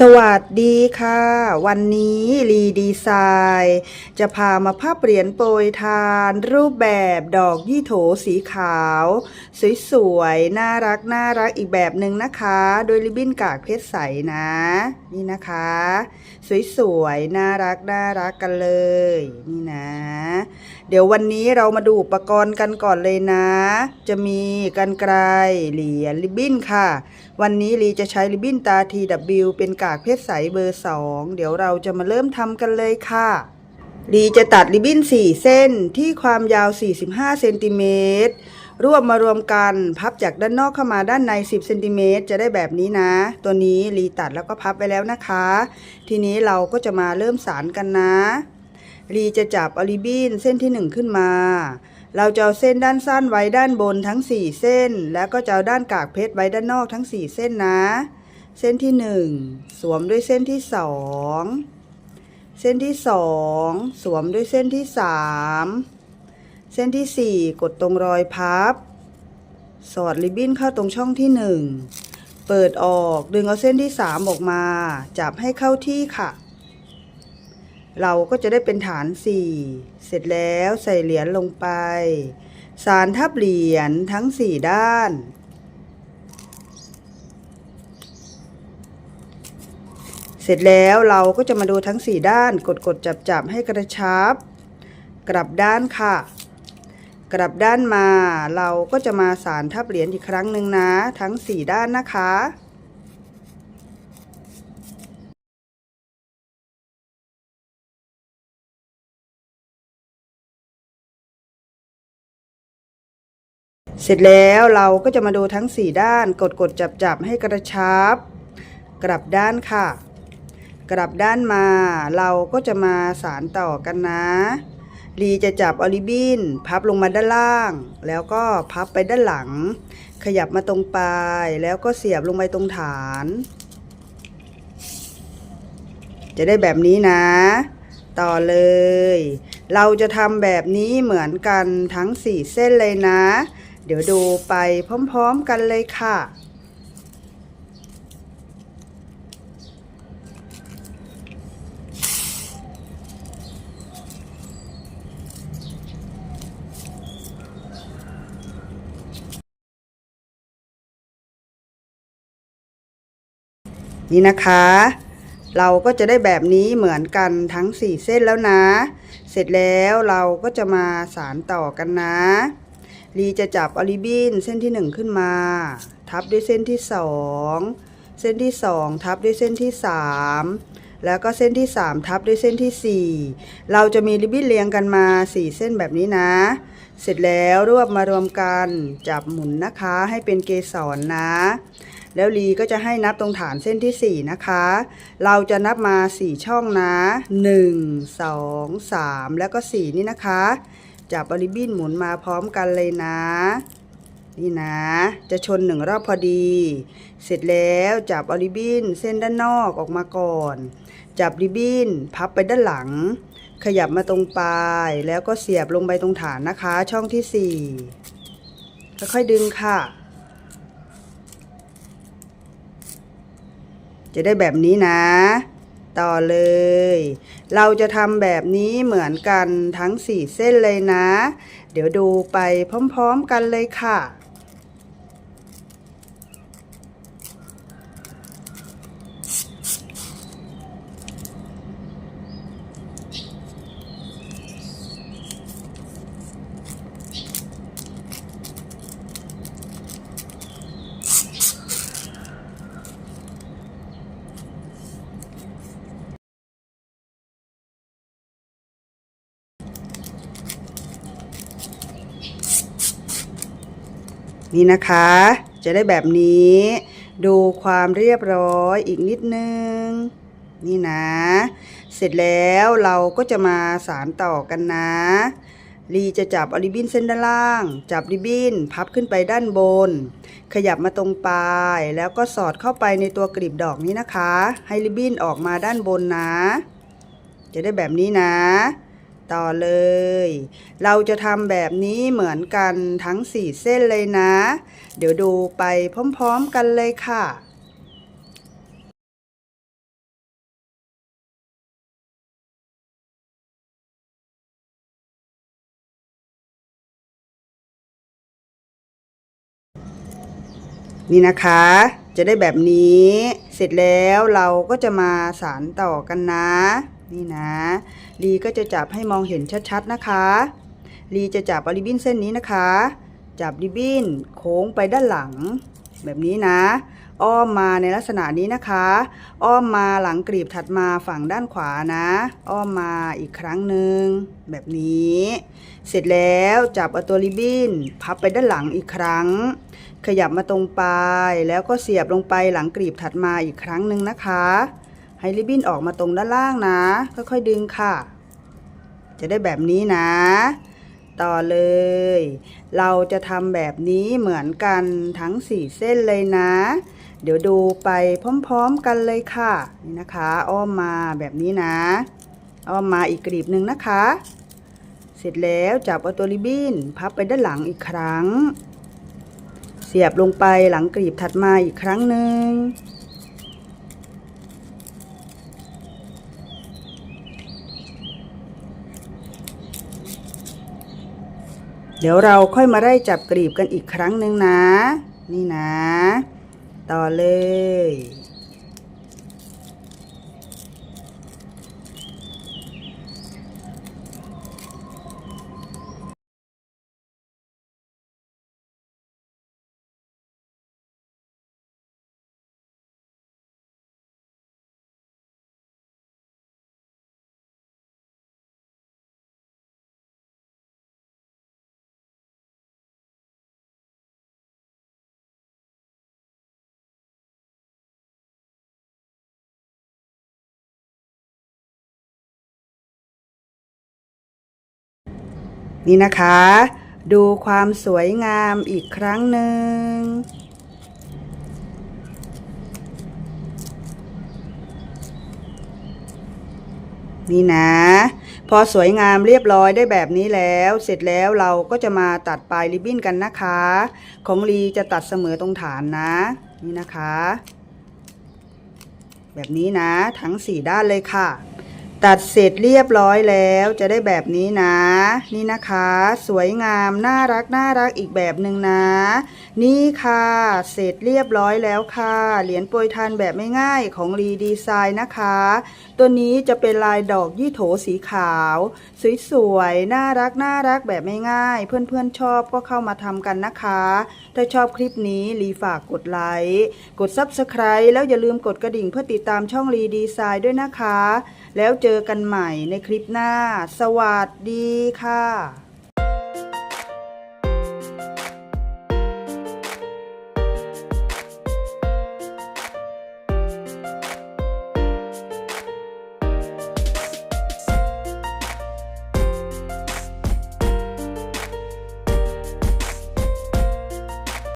สวัสดีค่ะ วันนี้รีดีไซน์จะพามาภาพเหรียญโปรยทาน รูปแบบดอกยี่โถสีขาว สวยๆ น่ารักน่ารักอีกแบบหนึ่งนะคะ โดยริบบิ้นกากเพชรใสนะ นี่นะคะ สวยๆ น่ารักน่ารักกันเลย นี่นะ เดี๋ยววันนี้เรามาดูอุปกรณ์กันก่อนเลยนะ จะมีกันไกรเหรียญริบบิ้นค่ะ วันนี้ลีจะใช้ริบบิ้นตา TW เป็นกากเพชรใสเบอร์ 2 เดี๋ยวเราจะมาเริ่มทำกันเลยค่ะลีจะตัดริบบิ้น 4 เส้นที่ความยาว 45 เซนติเมตร รวบมารวมกันพับจากด้านนอกเข้ามาด้านใน 10เซนติเมตรจะได้แบบนี้นะ ตัวนี้ลีตัดแล้วก็พับไปแล้วนะคะ ทีนี้เราก็จะมาเริ่มสารกันนะลีจะจับอลิบินเส้นที่ 1 ขึ้นมา เราจะเอาเส้นด้านสั้นไว้ด้านบนทั้ง 4 เส้น แล้วก็จะเอาด้านกากเพชรไว้ด้านนอกทั้ง 4 เส้นนะ เส้นที่ 1 สวมด้วยเส้นที่ 2 เส้นที่ 2 สวมด้วยเส้นที่ 3 เส้นที่ 4 กดตรงรอยพับ สอดริบบิ้นเข้าตรงช่องที่ 1 เปิดออกดึงเอาเส้นที่ 3 ออกมา จับให้เข้าที่ค่ะ เราก็จะได้เป็นฐาน 4 เสร็จแล้วใส่เหรียญลงไป สารทับเหรียญทั้ง 4 ด้าน เสร็จแล้วเราก็จะมาดูทั้ง 4 ด้าน กดกดจับจับให้กระชับ กลับด้านค่ะ กลับด้านมาเราก็จะมาสารทับเหรียญอีกครั้งหนึ่งนะ ทั้ง 4 ด้านนะคะเสร็จแล้วเราก็จะมาดูทั้ง 4 ด้านกดกดจับจับให้กระชับ กลับด้านค่ะ กลับด้านมา เราก็จะมาสารต่อกันนะ ลีจะจับออลิบินพับลงมาด้านล่าง แล้วก็พับไปด้านหลัง ขยับมาตรงปลาย แล้วก็เสียบลงไปตรงฐาน จะได้แบบนี้นะ ต่อเลย เราจะทำแบบนี้เหมือนกันทั้ง 4 เส้นเลยนะ เดี๋ยวดูไปพร้อมๆกันเลยค่ะ นี่นะคะ เราก็จะได้แบบนี้เหมือนกันทั้ง 4 เส้นแล้วนะ เสร็จแล้วเราก็จะมาสารต่อกันนะลีจะจับออลิบินเส้นที่ 1 ขึ้นมา ทับด้วยเส้นที่ 2 เส้นที่ 2 ทับด้วยเส้นที่ 3 แล้วก็เส้นที่ 3 ทับด้วยเส้นที่ 4 เราจะมีริบบิ้นเรียงกันมา 4 เส้นแบบนี้นะ เสร็จแล้วรวบมารวมกันจับหมุนนะคะให้เป็นเกสรนนะ แล้วลีก็จะให้นับตรงฐานเส้นที่ 4 นะคะ เราจะนับมา 4 ช่องนะ 1 2 3 แล้วก็ 4 นี่นะคะ จับบริบินหมุนมาพร้อมกันเลยนะ นี่นะ จะชนหนึ่งรอบพอดี เสร็จแล้วจับอริบินเส้นด้านนอกออกมาก่อน จับริบบินพับไปด้านหลัง ขยับมาตรงปลาย แล้วก็เสียบลงไปตรงฐานนะคะ ช่องที่4ค่อยๆดึงค่ะ จะได้แบบนี้นะ ต่อเลย เราจะทำแบบนี้เหมือนกันทั้ง4เส้นเลยนะ เดี๋ยวดูไปพร้อมๆกันเลยค่ะ นี่นะคะ จะได้แบบนี้ ดูความเรียบร้อยอีกนิดนึง นี่นะ เสร็จแล้วเราก็จะมาสารต่อกันนะลีจะจับอลิบินเส้นด้านล่าง จับริบินพับขึ้นไปด้านบน ขยับมาตรงปลาย แล้วก็สอดเข้าไปในตัวกลีบดอกนี้นะคะ ให้ริบินออกมาด้านบนนะ จะได้แบบนี้นะ ต่อเลย เราจะทำแบบนี้เหมือนกันทั้งสี่เส้นเลยนะ เดี๋ยวดูไปพร้อมๆกันเลยค่ะนี่นะคะ จะได้แบบนี้ เสร็จแล้วเราก็จะมาสารต่อกันนะ นี่นะลีก็จะจับให้มองเห็นชัดๆนะคะลีจะจับเอาริบบิ้นเส้นนี้นะคะ จับริบบิ้นโค้งไปด้านหลัง แบบนี้นะ อ้อมมาในลักษณะนี้นะคะ อ้อมมาหลังกรีบถัดมาฝั่งด้านขวานะ อ้อมมาอีกครั้งหนึ่งแบบนี้ เสร็จแล้วจับเอาตัวริบบิ้นพับไปด้านหลังอีกครั้ง ขยับมาตรงปลายแล้วก็เสียบลงไปหลังกรีบถัดมาอีกครั้งหนึ่งนะคะ ให้ริบบิ้นออกมาตรงด้านล่างนะ ค่อยๆดึงค่ะ จะได้แบบนี้นะ ต่อเลย เราจะทำแบบนี้เหมือนกันทั้ง4เส้นเลยนะ เดี๋ยวดูไปพร้อมๆกันเลยค่ะ นี่นะคะ อ้อมมาแบบนี้นะ อ้อมมาอีกกรีบหนึ่งนะคะ เสร็จแล้วจับเอาตัวริบบิ้นพับไปด้านหลังอีกครั้ง เสียบลงไปหลังกรีบถัดมาอีกครั้งหนึ่ง เดี๋ยวเราค่อยมาไล่จับกรีบกันอีกครั้งหนึ่งนะ นี่นะ ต่อเลย นี่นะคะ ดูความสวยงามอีกครั้งหนึ่งนี่นะ พอสวยงามเรียบร้อยได้แบบนี้แล้ว เสร็จแล้วเราก็จะมาตัดปลายริบบิ้นกันนะคะ ของลีจะตัดเสมอตรงฐานนะ นี่นะคะ แบบนี้นะ ทั้งสี่ด้านเลยค่ะ ตัดเสร็จเรียบร้อยแล้วจะได้แบบนี้นะ นี่นะคะ สวยงามน่ารักน่ารักอีกแบบหนึ่งนะ นี่ค่ะ เสร็จเรียบร้อยแล้วค่ะ เหรียญโปรยทานแบบไม่ง่ายของรีดีไซน์นะคะ ตัวนี้จะเป็นลายดอกยี่โถสีขาว สวยๆน่ารักน่ารักแบบไม่ง่าย เพื่อนๆชอบก็เข้ามาทำกันนะคะ ถ้าชอบคลิปนี้รีฝากกดไลค์กด Subscribe แล้วอย่าลืมกดกระดิ่งเพื่อติดตามช่องรีดีไซน์ด้วยนะคะ แล้วเจอกันใหม่ในคลิปหน้า สวัสดีค่ะ